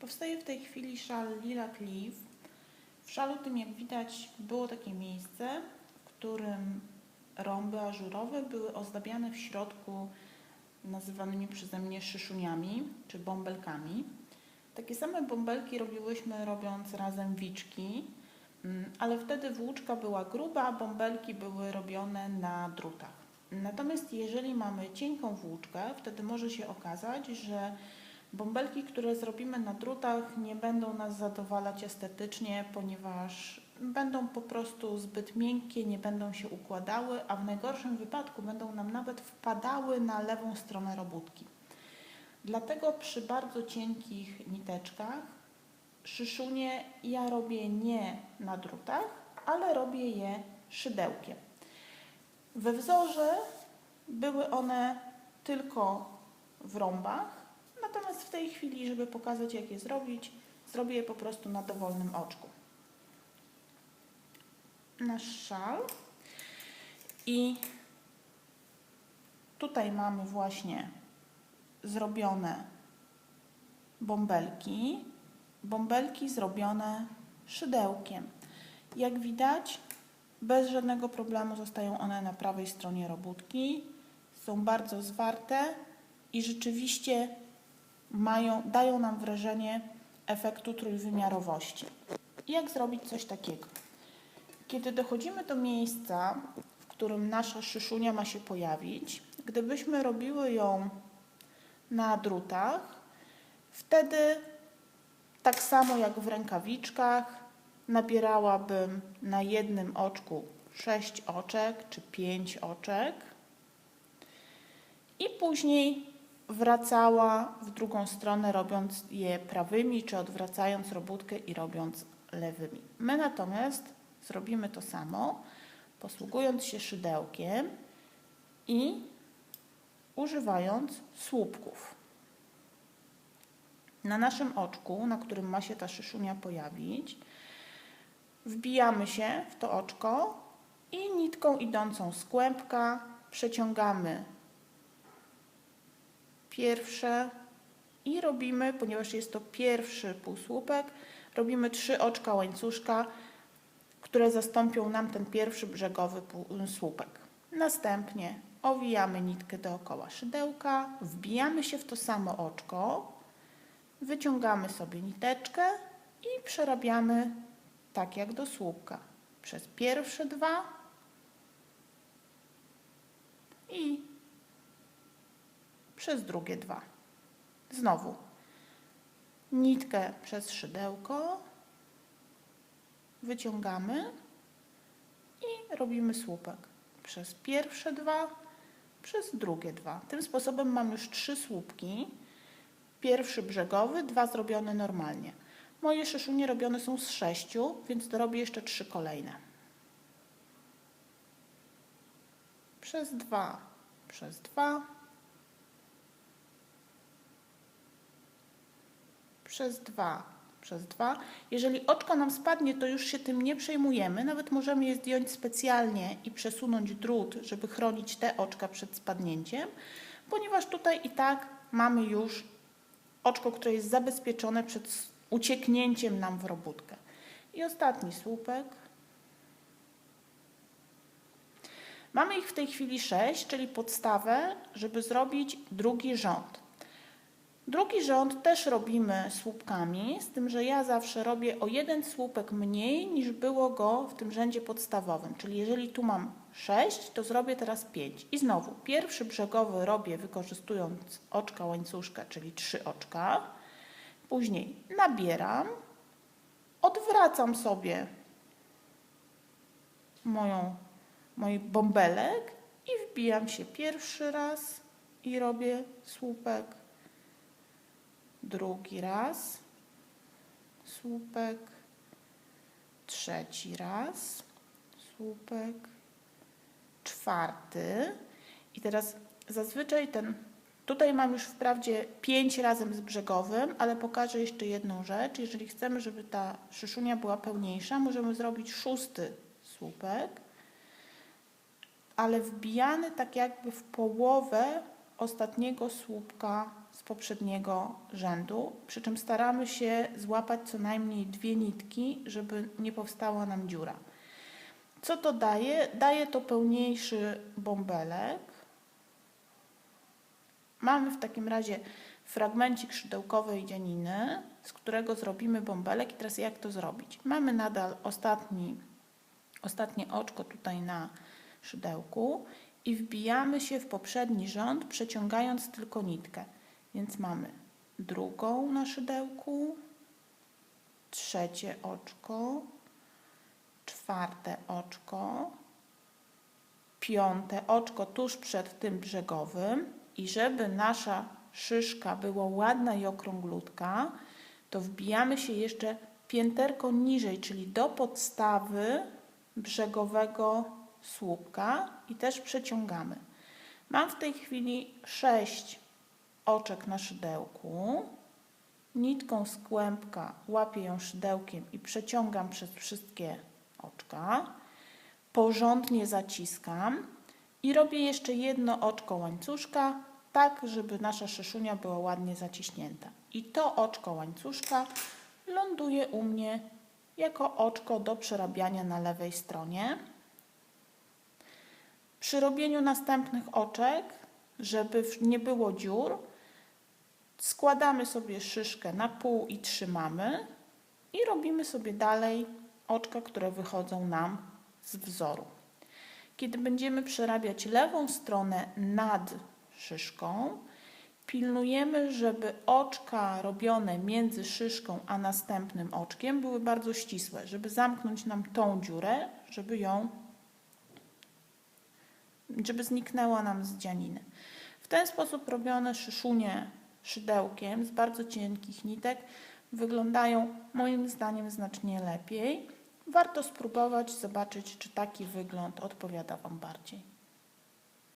Powstaje w tej chwili szal Lila Cliff. W szalu tym, jak widać, było takie miejsce, w którym rąby ażurowe były ozdabiane w środku nazywanymi przeze mnie szyszuniami czy bąbelkami. Takie same bąbelki robiłyśmy robiąc razem wiczki, mm, ale wtedy włóczka była gruba, a bąbelki były robione na drutach. Natomiast jeżeli mamy cienką włóczkę, wtedy może się okazać, że bąbelki, które zrobimy na drutach, nie będą nas zadowalać estetycznie, ponieważ będą po prostu zbyt miękkie, nie będą się układały, a w najgorszym wypadku będą nam nawet wpadały na lewą stronę robótki. Dlatego przy bardzo cienkich niteczkach szyszunie ja robię nie na drutach, ale robię je szydełkiem. We wzorze były one tylko w rąbach, natomiast w tej chwili, żeby pokazać jak je zrobić, zrobię je po prostu na dowolnym oczku. Nasz szal i tutaj mamy właśnie zrobione bąbelki, bąbelki zrobione szydełkiem. Jak widać, bez żadnego problemu zostają one na prawej stronie robótki. Są bardzo zwarte i rzeczywiście mają, dają nam wrażenie efektu trójwymiarowości. Jak zrobić coś takiego? Kiedy dochodzimy do miejsca, w którym nasza szyszunia ma się pojawić, gdybyśmy robiły ją na drutach, wtedy tak samo jak w rękawiczkach, nabierałabym na jednym oczku 6 oczek czy 5 oczek i później wracała w drugą stronę, robiąc je prawymi, czy odwracając robótkę i robiąc lewymi. My natomiast zrobimy to samo, posługując się szydełkiem i używając słupków. Na naszym oczku, na którym ma się ta szyszunia pojawić, wbijamy się w to oczko i nitką idącą z kłębka przeciągamy pierwsze i robimy, ponieważ jest to pierwszy półsłupek, robimy trzy oczka łańcuszka, które zastąpią nam ten pierwszy brzegowy słupek. Następnie owijamy nitkę dookoła szydełka, wbijamy się w to samo oczko, wyciągamy sobie niteczkę i przerabiamy tak jak do słupka. Przez pierwsze dwa i przez drugie dwa. Znowu nitkę przez szydełko, wyciągamy i robimy słupek. Przez pierwsze dwa, przez drugie dwa. Tym sposobem mam już trzy słupki. Pierwszy brzegowy, dwa zrobione normalnie. Moje szyszunie robione są z sześciu, więc dorobię jeszcze trzy kolejne. Przez dwa, przez dwa, przez dwa, przez dwa. Jeżeli oczko nam spadnie, to już się tym nie przejmujemy. Nawet możemy je zdjąć specjalnie i przesunąć drut, żeby chronić te oczka przed spadnięciem, ponieważ tutaj i tak mamy już oczko, które jest zabezpieczone przed ucieknięciem nam w robótkę. I ostatni słupek. Mamy ich w tej chwili sześć, czyli podstawę, żeby zrobić drugi rząd. Drugi rząd też robimy słupkami, z tym, że ja zawsze robię o jeden słupek mniej niż było go w tym rzędzie podstawowym. Czyli jeżeli tu mam 6, to zrobię teraz 5. I znowu pierwszy brzegowy robię wykorzystując oczka łańcuszka, czyli 3 oczka. Później nabieram, odwracam sobie moją, mój bąbelek i wbijam się pierwszy raz i robię słupek. Drugi raz słupek. Trzeci raz słupek. Czwarty. I teraz zazwyczaj ten Tutaj mam już wprawdzie 5 razem z brzegowym, ale pokażę jeszcze jedną rzecz. Jeżeli chcemy, żeby ta szyszunia była pełniejsza, możemy zrobić szósty słupek, ale wbijany tak jakby w połowę ostatniego słupka z poprzedniego rzędu, przy czym staramy się złapać co najmniej dwie nitki, żeby nie powstała nam dziura. Co to daje? Daje to pełniejszy bąbelek. Mamy w takim razie fragmencik szydełkowej dzianiny, z którego zrobimy bąbelek. I teraz jak to zrobić? Mamy nadal ostatni, ostatnie oczko tutaj na szydełku i wbijamy się w poprzedni rząd, przeciągając tylko nitkę. Więc mamy drugą na szydełku, trzecie oczko, czwarte oczko, piąte oczko tuż przed tym brzegowym i żeby nasza szyszka była ładna i okrąglutka, to wbijamy się jeszcze pięterko niżej, czyli do podstawy brzegowego słupka i też przeciągamy. Mam w tej chwili sześć oczek na szydełku. Nitką z kłębka łapię ją szydełkiem i przeciągam przez wszystkie oczka. Porządnie zaciskam i robię jeszcze jedno oczko łańcuszka, tak żeby nasza szyszunia była ładnie zaciśnięta. I to oczko łańcuszka ląduje u mnie jako oczko do przerabiania na lewej stronie. Przy robieniu następnych oczek, żeby nie było dziur, składamy sobie szyszkę na pół i trzymamy i robimy sobie dalej oczka, które wychodzą nam z wzoru. Kiedy będziemy przerabiać lewą stronę nad szyszką, pilnujemy, żeby oczka robione między szyszką a następnym oczkiem były bardzo ścisłe, żeby zamknąć nam tą dziurę, żeby ją żeby zniknęła nam z dzianiny. W ten sposób robione szyszunie szydełkiem z bardzo cienkich nitek wyglądają moim zdaniem znacznie lepiej. Warto spróbować, zobaczyć, czy taki wygląd odpowiada Wam bardziej.